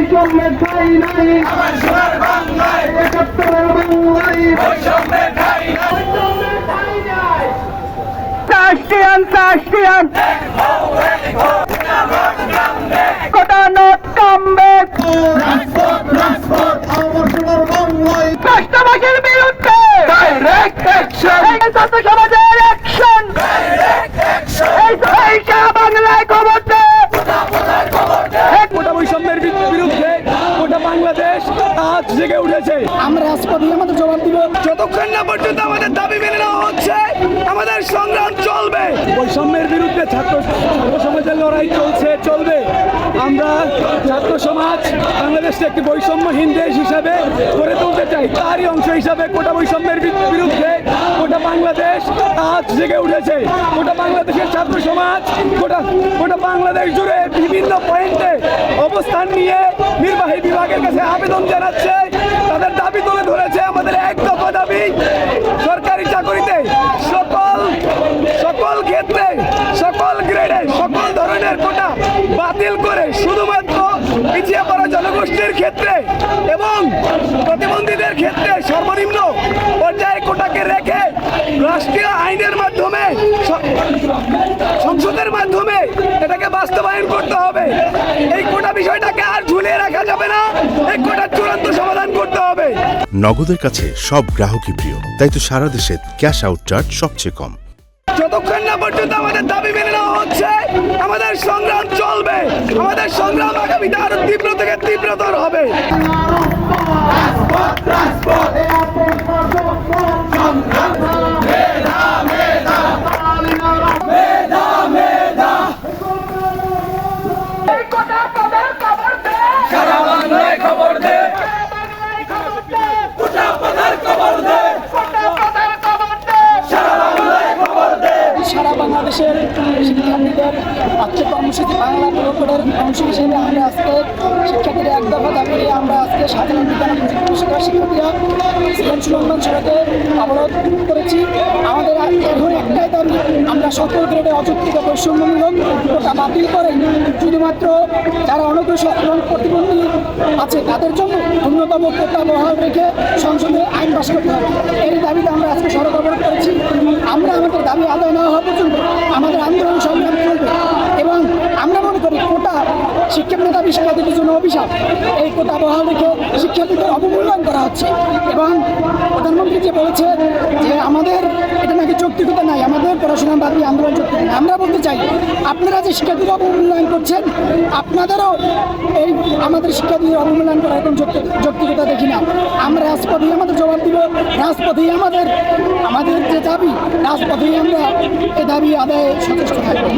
বৈষম্যের ঠাই নাই। আমার সোনার বাংলায় একাত্তরের বাংলায় বৈষম্যের ঠাঁই নাই। রাষ্ট্রীয়ান রাষ্ট্রীয়ান কোটা আজ জেগে উঠেছে। আমরা রাজপথে আমাদের জবাব দিব। যতক্ষণ না পর্যন্ত আমাদের দাবি মেনে নেওয়া হচ্ছে আমাদের সংগ্রাম চলবে। বৈষম্যের বিরুদ্ধে ছাত্র সমাজের লড়াই চলছে চলবে। আমরা ছাত্র সমাজ বাংলাদেশকে একটি বৈষম্যহীন দেশ হিসাবে তারই অংশ হিসাবে গোটা বৈষম্যের বিরুদ্ধে গোটা বাংলাদেশ আজ জেগে উঠেছে। গোটা বাংলাদেশের ছাত্র সমাজ, গোটা গোটা বাংলাদেশ জুড়ে বিভিন্ন পয়েন্টে অবস্থান নিয়ে নির্বাহী বিভাগের কাছে আবেদন জানাচ্ছে। তাদের দাবি তুলে ধরেছে আমাদের এক দফা দাবি, সরকারি চাকরিতে সকল সকল ক্ষেত্রে, সকল গ্রেডে সকল ধরনের কোটা বাতিল করে শুধুমাত্র পিছিয়ে পড়া জনগোষ্ঠীর ক্ষেত্রে এবং প্রতিবন্ধীদের ক্ষেত্রে সর্বনিম্ন পর্যায়ে কোটাকে রেখে রাষ্ট্রীয় আইনের মাধ্যমে স- সংসদের মাধ্যমে এটাকে বাস্তবায়ন করতে হবে। এই কোটা বিষয়টাকে আর ঝুলিয়ে রাখা যাবে না। এই কোটার চূড়ান্ত সমাধান করতে হবে। নগদের কাছে সব গ্রাহকই প্রিয় তাই তো সারা দেশে ক্যাশ আউট চার্জ সবচেয়ে কম। যতক্ষণ না পর্যন্ত আমাদের দাবি মেনে নেওয়া হচ্ছে আমাদের সংগ্রাম চলবে। আমাদের সংগ্রাম আগামীতে আরও তীব্র থেকে তীব্রতর হবে। দে গোটা পাতার খবর দে সারা বাংলাদেশের শিক্ষার্থীদের পাঠ্য কর্মসূচি বাংলা প্রকল্পের অংশ হিসেবে আমরা আজকে শিক্ষার্থীদের এক দফা দাবি আমরা আজকে সাধারণ বিজ্ঞান ও প্রযুক্তি শিক্ষার্থীরা সড়কে অবরোধ করেছি। আমাদের এখন একটাই দাবি আমরা সকল গ্রেডে অযৌক্তিক বৈষম্যমূলক কোটা বাতিল করে শুধুমাত্র যারা অনগ্রসর এবং আছে তাদের জন্য ন্যূনতম কোটা বহাল রেখে সংসদে আইন পাশ করতে হবে। এর দাবিতে আমরা আজকে সড়ক অবরোধ করেছি। আমরা আমাদের দাবি আদায় না হওয়া পর্যন্ত আমাদের আন্দোলন সংগ্রাম চলবে এবং আমরা মনে করি কোটা নেতা শিক্ষার্থীদের জন্য অভিশাপ। এই কোটা বহাল রেখে শিক্ষার্থীদের অবমূল্যায়ন করা হচ্ছে। এবং প্রধানমন্ত্রী যে বলেছে যে আমাদের এটা নাকি যৌক্তিকতা নাই, আমাদের পড়াশোনা বাদ দিয়ে আন্দোলন যৌক্তিকতা নাই। আমরা বলতে চাই, আপনারা যে শিক্ষার্থীদের অবমূল্যায়ন করছেন, আপনাদেরও এই আমাদের শিক্ষার্থীদের অবমূল্যায়ন করার কোনো যৌক্তি- যৌক্তিকতা দেখি না। আমরা রাজপথেই আমাদের জবাব দিব, রাজপথেই আমাদের আমাদের যে দাবি, রাজপথেই আমরা এ দাবি আদায়ে সচেষ্ট থাকব।